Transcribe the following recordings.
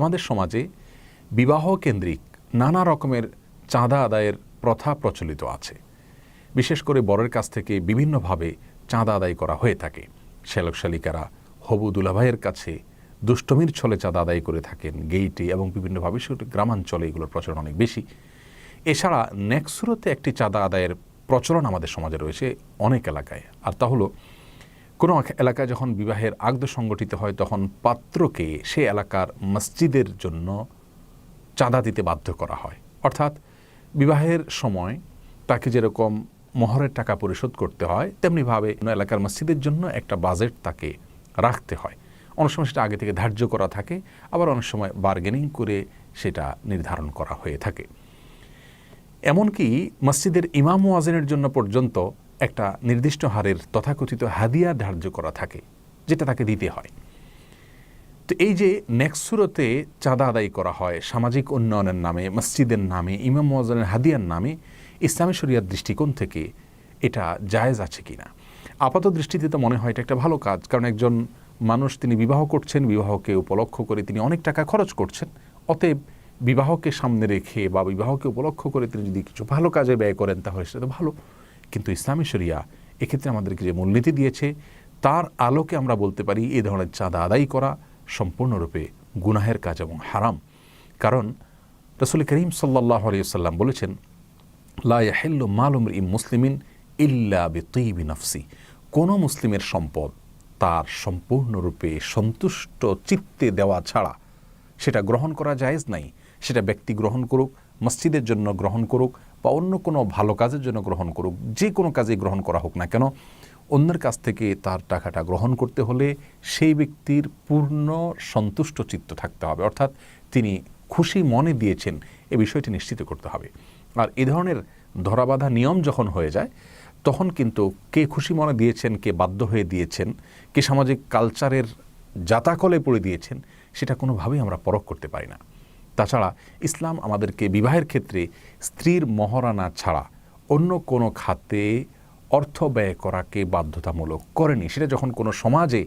আমাদের সমাজে বিবাহ কেন্দ্রিক নানা রকমের চাঁদা আদায়ের প্রথা প্রচলিত আছে। বিশেষ করে বরের কাছ থেকে বিভিন্নভাবে চাঁদা আদায় করা হয়ে থাকে। শ্যালক শালিকারা হবু দুলাভাইয়ের কাছে দুষ্টমির ছলে চাঁদা আদায় করে থাকেন গেইটে এবং বিভিন্নভাবে সেটা গ্রামাঞ্চলে এগুলোর প্রচলন অনেক বেশি। এছাড়া নেক্সুরোতে একটি চাঁদা আদায়ের প্রচলন আমাদের সমাজে রয়েছে অনেক এলাকায়। আর তা হলো কোনো এলাকায় যখন বিবাহের আগদ সংগঠিত হয়, তখন পাত্রকে সে এলাকার মসজিদের জন্য চাঁদা দিতে বাধ্য করা হয়। অর্থাৎ বিবাহের সময় তাকে যেরকম মহরের টাকা পরিশোধ করতে হয়, তেমনিভাবে এলাকার মসজিদের জন্য একটা বাজেট তাকে রাখতে হয়। অনেক সময় সেটা আগে থেকে ধার্য করা থাকে, আবার অনেক সময় বার্গেনিং করে সেটা নির্ধারণ করা হয়ে থাকে। এমনকি মসজিদের ইমাম ওয়াজেনের জন্য পর্যন্ত একটা নির্দিষ্ট হারের তথাকথিত হাদিয়া ধার্য করা থাকে, যেটা তাকে দিতে হয়। তো এই যে নেক্সুরতে চাঁদা আদায় করা হয় সামাজিক উন্নয়নের নামে, মসজিদের নামে, ইমাম ওয়াজনের হাদিয়ার নামে, ইসলামী শরিয়ার দৃষ্টিকোণ থেকে এটা জায়েজ আছে কিনা? আপাত দৃষ্টিতে তো মনে হয় এটা একটা ভালো কাজ, কারণ একজন মানুষ তিনি বিবাহ করছেন, বিবাহকে উপলক্ষ করে তিনি অনেক টাকা খরচ করছেন, অতএব বিবাহকে সামনে রেখে বা বিবাহকে উপলক্ষ করে তিনি যদি কিছু ভালো কাজে ব্যয় করেন, তাহলে সেটা তো ভালো। কিন্তু ইসলামী শরিয়া এক্ষেত্রে আমাদেরকে যে মূলনীতি দিয়েছে, তার আলোকে আমরা বলতে পারি এই ধরনের চাঁদা আদায় করা সম্পূর্ণরূপে গুনাহের কাজ এবং হারাম। কারণ রসুল করিম সাল্লাহ আলিয়াল্লাম বলেছেন লাহেল্ল মালুম ইম মুসলিমিন ইল্লা বেতইবি নফসি। কোনো মুসলিমের সম্পদ তার সম্পূর্ণরূপে সন্তুষ্ট চিত্তে দেওয়া ছাড়া সেটা গ্রহণ করা জায়েজ নাই। সেটা ব্যক্তি গ্রহণ করুক, মসজিদের জন্য গ্রহণ করুক বা অন্য কোনো ভালো কাজের জন্য গ্রহণ করুক, যে কোনো কাজে গ্রহণ করা হোক না কেন, অন্যের কাছ থেকে তার টাকাটা গ্রহণ করতে হলে সেই ব্যক্তির পূর্ণ সন্তুষ্ট চিত্ত থাকতে হবে। অর্থাৎ তিনি খুশি মনে দিয়েছেন, এ বিষয়টি নিশ্চিত করতে হবে। আর এ ধরনের ধরাবাধা নিয়ম যখন হয়ে যায়, তখন কিন্তু কে খুশি মনে দিয়েছেন, কে বাধ্য হয়ে দিয়েছেন, কে সামাজিক কালচারের জাতাকলে পড়ে দিয়েছেন, সেটা কোনোভাবেই আমরা পরখ করতে পারি না। তাছাড়া ইসলাম আমাদেরকে বিবাহের ক্ষেত্রে স্ত্রীর মহারানা ছাড়া অন্য কোনো খাতে অর্থ ব্যয় করাকে বাধ্যতামূলক করেনি। সেটা যখন কোনো সমাজে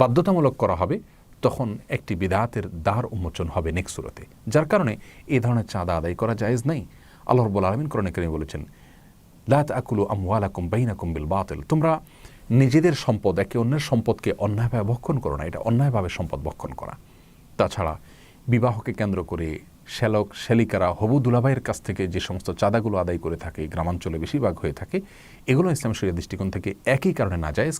বাধ্যতামূলক করা হবে, তখন একটি বিদাতের দ্বার উন্মোচন হবে নেক্সুরতে যার কারণে এ ধরনের চাঁদা আদায় করা জায়েজ নেই। আল্লাহ রব্বুল আলমিন করণে করিম বলেছেন লাত আকুলু আমওয়ালাকুম বাইনাকুম বিল বাতিল। তোমরা নিজেদের সম্পদ, একে অন্যের সম্পদকে অন্যায়ভাবে ভক্ষণ করো না, এটা অন্যায়ভাবে সম্পদ ভক্ষণ করা। তাছাড়া বিবাহকে কেন্দ্র করে শ্যালক শ্যালিকারা হবু দুলাভাইয়ের কাছ থেকে যে সমস্ত চাঁদাগুলো আদায় করে থাকে, গ্রামাঞ্চলে বেশিরভাগ হয়ে থাকে, এগুলো ইসলাম শরিয়া দৃষ্টিকোণ থেকে একই কারণে না যায়।